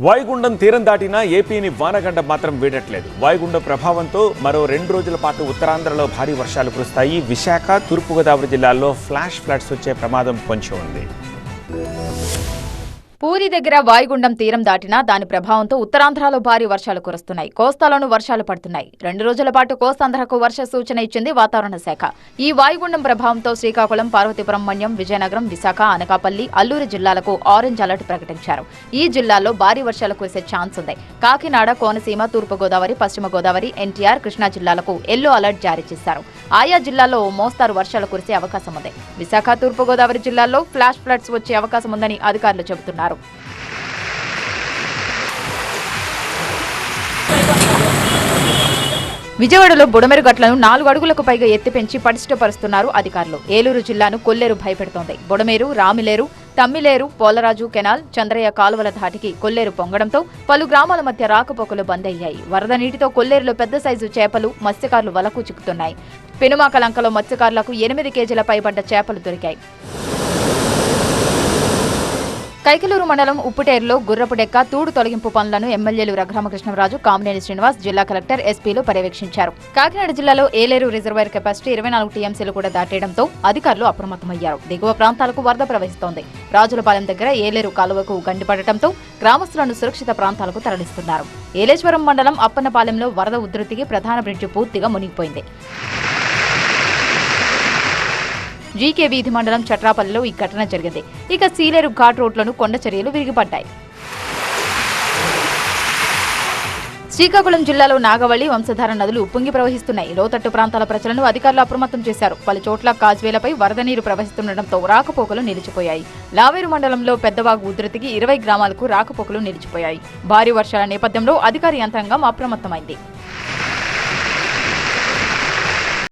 వాయుగుండం తీరం దాటినా ఏపీని వానగండ మాత్రం వీడట్లేదు. వాయుగుండం ప్రభావంతో మరో రెండు రోజుల పాటు ఉత్తరాంధ్రలో భారీ వర్షాలు కురుస్తాయి. విశాఖ తూర్పుగోదావరి జిల్లాల్లో ఫ్లాష్ ఫ్లడ్స్ వచ్చే ప్రమాదం పొంచి ఉంది. పూరి దగ్గర వాయుగుండం తీరం దాటినా దాని ప్రభావంతో ఉత్తరాంధ్రలో భారీ వర్షాలు కురుస్తున్నాయి. కోస్తాలోనూ వర్షాలు పడుతున్నాయి. రెండు రోజుల పాటు కోస్తాంధ్రకు వర్ష సూచన ఇచ్చింది వాతావరణ శాఖ. ఈ వాయుగుండం ప్రభావంతో శ్రీకాకుళం పార్వతీపురం మన్యం విజయనగరం విశాఖ అనకాపల్లి అల్లూరు జిల్లాలకు ఆరెంజ్ అలర్ట్ ప్రకటించారు. ఈ జిల్లాల్లో భారీ వర్షాలు కురిసే ఛాన్స్ ఉంది. కాకినాడ కోనసీమ తూర్పుగోదావరి పశ్చిమ గోదావరి ఎన్టీఆర్ కృష్ణా జిల్లాలకు ఎల్లో అలర్ట్ జారీ చేశారు. ఆయా జిల్లాల్లో ఓ మోస్తారు వర్షాలు కురిసే అవకాశం ఉంది. విశాఖ తూర్పుగోదావరి జిల్లాల్లో ఫ్లాష్ ఫ్లడ్స్ వచ్చే అవకాశం ఉందని అధికారులు చెబుతున్నారు. విజయవాడలో బుడమెరు గట్లను నాలుగు అడుగులకు పైగా ఎత్తి పెంచి పటిష్టపరుస్తున్నారు అధికారులు. ఏలూరు జిల్లాను కొల్లేరు భయపెడుతోంది. బుడమేరు రామిలేరు తమ్మిలేరు పోలరాజు కెనాల్ చంద్రయ్య కాలువల ధాటికి కొల్లేరు పొంగడంతో పలు గ్రామాల మధ్య రాకపోకలు బంద్ అయ్యాయి. వరద నీటితో కొల్లేరులో పెద్ద సైజు చేపలు మత్స్యకారులు వలకు చిక్కుతున్నాయి. పెనుమాకలంకలో మత్స్యకారులకు ఎనిమిది కేజీల పైబడ్డ చేపలు దొరికాయి. కైకలూరు మండలం ఉప్పుటేరులో గుర్రపుడెక్క తూడు తొలగింపు పనులను ఎమ్మెల్యేలు రఘురామకృష్ణరాజు కామినేని శ్రీనివాస్ జిల్లా కలెక్టర్ ఎస్పీలు పర్యవేక్షించారు. కాకినాడ జిల్లాలో ఏలేరు రిజర్వాయర్ కెపాసిటీ ఇరవై నాలుగు టీఎంసీలు కూడా దాటేయడంతో అధికారులు అప్రమత్తమయ్యారు. దిగువ ప్రాంతాలకు వరద ప్రవహిస్తోంది. రాజులపాలెం దగ్గర ఏలేరు కాలువకు గండిపడటంతో గ్రామస్తులను సురక్షిత ప్రాంతాలకు తరలిస్తున్నారు. ఏలేశ్వరం మండలం అప్పన్నపాలెంలో వరద ఉధృతికి ప్రధాన బ్రిడ్జి పూర్తిగా మునిగిపోయింది. జీకే వీధి మండలం చట్రాపల్లిలో ఈ ఘటన జరిగింది. ఇక సీలేరు ఘాట్ రోడ్లను కొండ చర్యలు విరిగిపడ్డాయి. శ్రీకాకుళం జిల్లాలో నాగవల్లి వంశధార నదులు ఉప్పొంగి ప్రవహిస్తున్నాయి. లోతట్టు ప్రాంతాల ప్రజలను అధికారులు అప్రమత్తం చేశారు. పలు చోట్ల కాజ్వేలపై వరద నీరు ప్రవహిస్తుండటంతో రాకపోకలు నిలిచిపోయాయి. లావేరు మండలంలో పెద్దవాగు ఉధృతికి ఇరవై గ్రామాలకు రాకపోకలు నిలిచిపోయాయి. భారీ వర్షాల నేపథ్యంలో అధికార యంత్రాంగం అప్రమత్తమైంది.